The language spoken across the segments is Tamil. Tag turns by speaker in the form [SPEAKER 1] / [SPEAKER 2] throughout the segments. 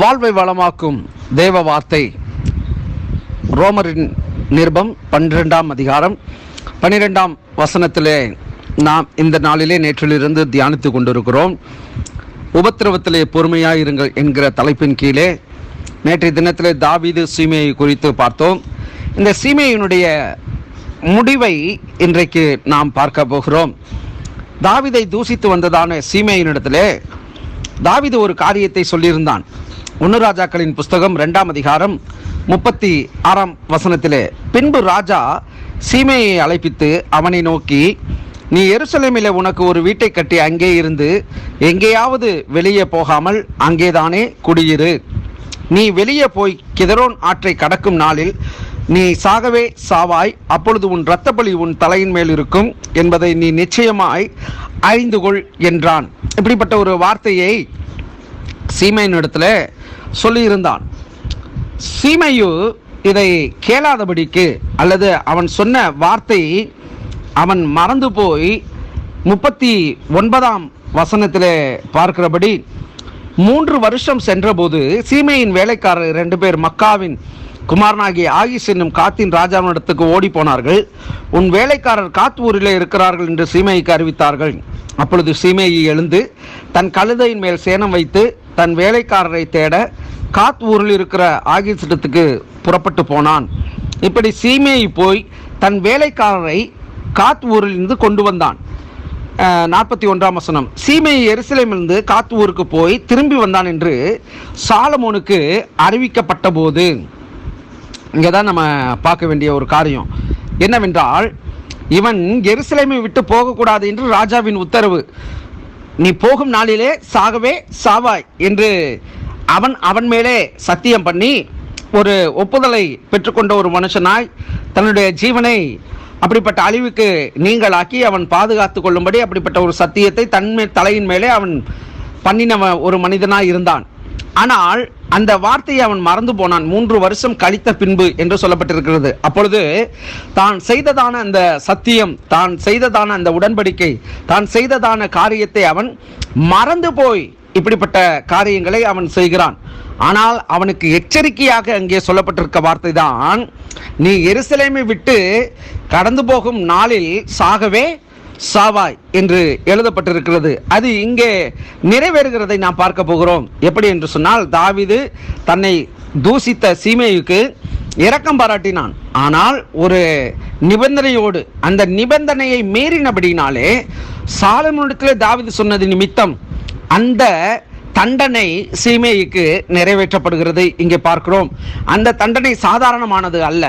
[SPEAKER 1] வாழ்வை வளமாக்கும் தேவ வார்த்தை. ரோமரின் நிருபம் பன்னிரெண்டாம் அதிகாரம் பன்னிரெண்டாம் வசனத்திலே நாம் இந்த நாளிலே நேற்றிலிருந்து தியானித்து கொண்டிருக்கிறோம். உபத்திரவத்திலே பொறுமையாக இருங்கள் என்கிற தலைப்பின் கீழே நேற்றைய தினத்திலே தாவீது சீமையை குறித்து பார்த்தோம். இந்த சீமையினுடைய முடிவை இன்றைக்கு நாம் பார்க்க போகிறோம். தாவிதை தூசித்து வந்ததான சீமையினிடத்திலே தாவிது ஒரு காரியத்தை சொல்லியிருந்தான். ஒன்னு ராஜாக்களின் புஸ்தகம் ரெண்டாம் அதிகாரம் முப்பத்தி ஆறாம் வசனத்திலே பின்பு ராஜா சீமையை அழைப்பித்து அவனை நோக்கி நீ எருசலேமில் உனக்கு ஒரு வீட்டை கட்டி அங்கே இருந்து எங்கேயாவது வெளியே போகாமல் அங்கேதானே குடியிரு. நீ வெளியே போய் கிதரோன் ஆற்றை கடக்கும் நாளில் நீ சாகவே சாவாய் அப்பொழுது உன் இரத்தப்பழி உன் தலையின் மேல் இருக்கும் என்பதை நீ நிச்சயமாய் அறிந்து கொள் என்றான். இப்படிப்பட்ட ஒரு வார்த்தையை சீமையின் இடத்துல சொல்லியிருந்தான். சீமையு இதை கேளாதபடிக்கு அல்லது அவன் சொன்ன வார்த்தை அவன் மறந்து போய் முப்பத்தி ஒன்பதாம் வசனத்தில் பார்க்கிறபடி மூன்று வருஷம் சென்றபோது சீமையின் வேலைக்காரர் ரெண்டு பேர் மக்காவின் குமாரனாகிய ஆகிஸ் என்னும் காத்தின் ராஜாவினிடத்துக்கு ஓடி போனார்கள் உன் வேலைக்காரர் காத் ஊரிலே இருக்கிறார்கள் என்று சீமையைக்கு அறிவித்தார்கள். அப்பொழுது சீமையை எழுந்து தன் கழுதையின் மேல் சேனம் வைத்து தன் வேலைக்காரரை தேட காத் ஊரில் இருக்கிற ஆகிசிடத்துக்கு புறப்பட்டு போனான். இப்படி சீமையை போய் தன் வேலைக்காரரை காத் ஊரிலிருந்து கொண்டு வந்தான். நாற்பத்தி ஒன்றாம் வசனம். சீமை எருசலேமிலிருந்து காத் ஊருக்கு போய் திரும்பி வந்தான் என்று சாலமோனுக்கு அறிவிக்கப்பட்ட போது இங்கே தான் நம்ம பார்க்க வேண்டிய ஒரு காரியம். என்னவென்றால் இவன் எருசலேமை விட்டு போகக்கூடாது என்று ராஜாவின் உத்தரவு. நீ போகும் நாளிலே சாகவே சாவாய் என்று அவன் அவன் மேலே சத்தியம் பண்ணி ஒரு ஒப்புதலை பெற்றுக்கொண்ட ஒரு மனுஷனாய் தன்னுடைய ஜீவனை அப்படிப்பட்ட அழிவுக்கு நீங்களாக்கி அவன் பாதுகாத்து கொள்ளும்படி அப்படிப்பட்ட ஒரு சத்தியத்தை தன்மே தலையின் மேலே அவன் பண்ணின ஒரு மனிதனாய் இருந்தான். ஆனால் அந்த வார்த்தையை அவன் மறந்து போனான். மூன்று வருஷம் கழித்த பின்பு என்று சொல்லப்பட்டிருக்கிறது. அப்பொழுது தான் செய்ததான அந்த சத்தியம் தான் செய்ததான அந்த உடன்படிக்கை தான் செய்ததான காரியத்தை அவன் மறந்து போய் இப்படிப்பட்ட காரியங்களை அவன் செய்கிறான். ஆனால் அவனுக்கு எச்சரிக்கையாக அங்கே சொல்லப்பட்டிருக்க வார்த்தை தான் நீ எருசலேமை விட்டு கடந்து போகும் நாளில் சாகவே சாவாய் என்று எழுதப்பட்டிருக்கிறது. அது இங்கே நிறைவேறுகிறதை நாம் பார்க்க போகிறோம். எப்படி என்று சொன்னால் தாவிது தன்னை தூசித்த சீமையுக்கு இரக்கம் பாராட்டினான். ஆனால் ஒரு நிபந்தனையோடு அந்த நிபந்தனையை மீறினபடினாலே சாலமோனிடத்தில் தாவிது சொன்னது நிமித்தம் அந்த தண்டனை சீமைக்கு நிறைவேற்றப்படுகிறது. இங்கே பார்க்கிறோம். அந்த தண்டனை சாதாரணமானது அல்ல.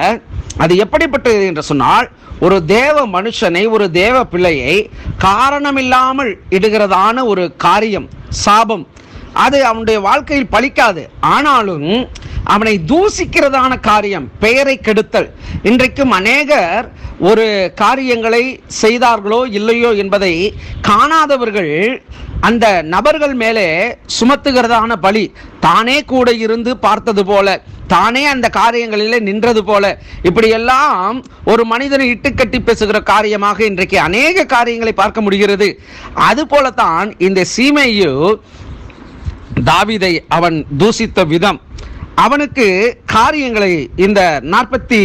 [SPEAKER 1] அது எப்படிப்பட்டது என்று சொன்னால் ஒரு தேவ மனுஷனை ஒரு தேவ பிள்ளையை காரணமில்லாமல் இடுகிறதான ஒரு காரியம் சாபம். அது அவனுடைய வாழ்க்கையில் பலிக்காது. ஆனாலும் அவனை தூசிக்கிறதான காரியம் பெயரை கெடுத்தல். இன்றைக்கும் அநேகர் ஒரு காரியங்களை செய்தார்களோ இல்லையோ என்பதை காணாதவர்கள் அந்த நபர்கள் மேலே சுமத்துகிறதான பலி. தானே கூட இருந்து பார்த்தது போல தானே அந்த காரியங்களிலே நின்றது போல. இப்படியெல்லாம் ஒரு மனிதனை இட்டுக்கட்டி பேசுகிற காரியமாக இன்றைக்கு அநேக காரியங்களை பார்க்க முடிகிறது. அது போலத்தான் இந்த சீமையு தாவிதை அவன் தூசித்த விதம். அவனுக்கு காரியங்களை இந்த நாற்பத்தி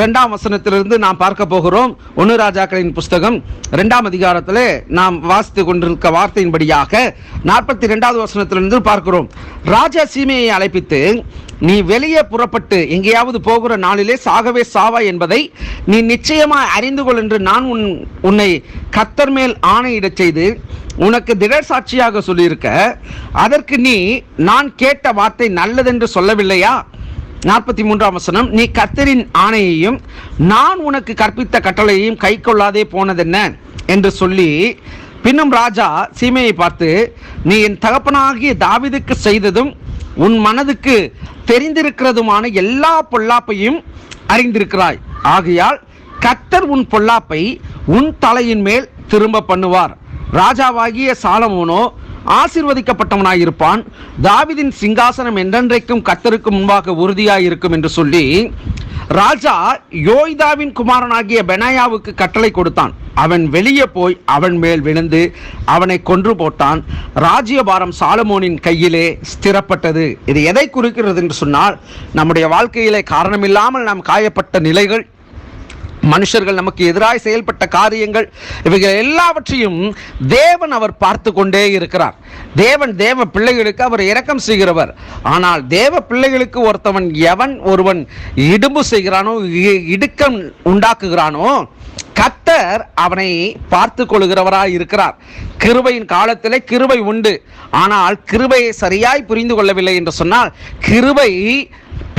[SPEAKER 1] ரெண்டாம் வசனத்திலிருந்து நாம் பார்க்க போகிறோம். ஒன்று ராஜாக்களின் புஸ்தகம் ரெண்டாம் அதிகாரத்தில் நாம் வாசித்து கொண்டிருக்க வார்த்தையின்படியாக நாற்பத்தி ரெண்டாவது வசனத்திலிருந்து பார்க்கிறோம். ராஜா சீமையை அழைப்பித்து நீ வெளியே புறப்பட்டு எங்கேயாவது போகிற நாளிலே சாகவே சாவா என்பதை நீ நிச்சயமாக அறிந்து கொள் என்று நான் உன் உன்னை கத்தர் மேல் ஆணையிடச் செய்து உனக்கு திடர் சாட்சியாக சொல்லியிருக்க அதற்கு நீ நான் கேட்ட வார்த்தை நல்லதென்று சொல்லவில்லையா? நாற்பத்தி மூன்றாம் வசனம் நீ கத்தரின் ஆணையையும் நான் உனக்கு கற்பித்த கட்டளையையும் கை கொள்ளாதே போனதென்ன? என்று சொல்லி பின்னும் ராஜா சீமையை பார்த்து நீ என் தகப்பனாகிய தாவிதுக்கு செய்ததும் உன் மனதுக்கு தெரிந்திருக்கிறதுமான எல்லா பொல்லாப்பையும் அறிந்திருக்கிறாய். ஆகையால் கத்தர் உன் பொல்லாப்பை உன் தலையின் மேல் திரும்ப பண்ணுவார். ராஜாவாகிய சாலமோனோ ஆசிர்வதிக்கப்பட்டவனாயிருப்பான். தாவிதின் சிங்காசனம் என்றென்றைக்கும் கத்தருக்கு முன்பாக உறுதியாயிருக்கும் என்று சொல்லி ராஜா யோய்தாவின் குமாரனாகிய பெனாயாவுக்கு கட்டளை கொடுத்தான். அவன் வெளியே போய் அவன் மேல் விழுந்து அவனை கொன்று போட்டான். ராஜ்யபாரம் சாலமோனின் கையிலே ஸ்திரப்பட்டது. இது எதை குறிக்கிறது என்று சொன்னால் நம்முடைய வாழ்க்கையிலே காரணமில்லாமல் நாம் காயப்பட்ட நிலைகள் மனுஷர்கள் நமக்கு எதிராக செயல்பட்ட காரியங்கள் இவைகள் எல்லாவற்றையும் தேவன் அவர் பார்த்து கொண்டே இருக்கிறார். தேவன் தேவ பிள்ளைகளுக்கு அவர் இரக்கம் செய்கிறவர். ஆனால் தேவ பிள்ளைகளுக்கு ஒருத்தவன் எவன் ஒருவன் இடும்பு செய்கிறானோ இ- இடுக்கம் உண்டாக்குகிறானோ கத்தர் அவனை பார்த்து கொள்கிறவராய் இருக்கிறார். கிருபையின் காலத்திலே கிருபை உண்டு. ஆனால் கிருபையை சரியாய் புரிந்து கொள்ளவில்லை என்று சொன்னால் கிருபை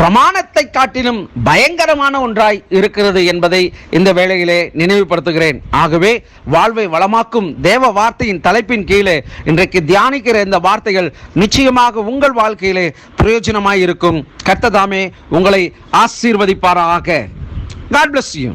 [SPEAKER 1] பிரமாணத்தை காட்டிலும் பயங்கரமான ஒன்றாய் இருக்கிறது என்பதை இந்த வேளையிலே நினைவுபடுத்துகிறேன். ஆகவே வாழ்வை வளமாக்கும் தேவ வார்த்தையின் தலைப்பின் கீழே இன்றைக்கு தியானிக்கிற இந்த வார்த்தைகள் நிச்சயமாக உங்கள் வாழ்க்கையிலே பிரயோஜனமாய் இருக்கும் கர்த்ததாமே உங்களை ஆசீர்வதிப்பாராக. God bless you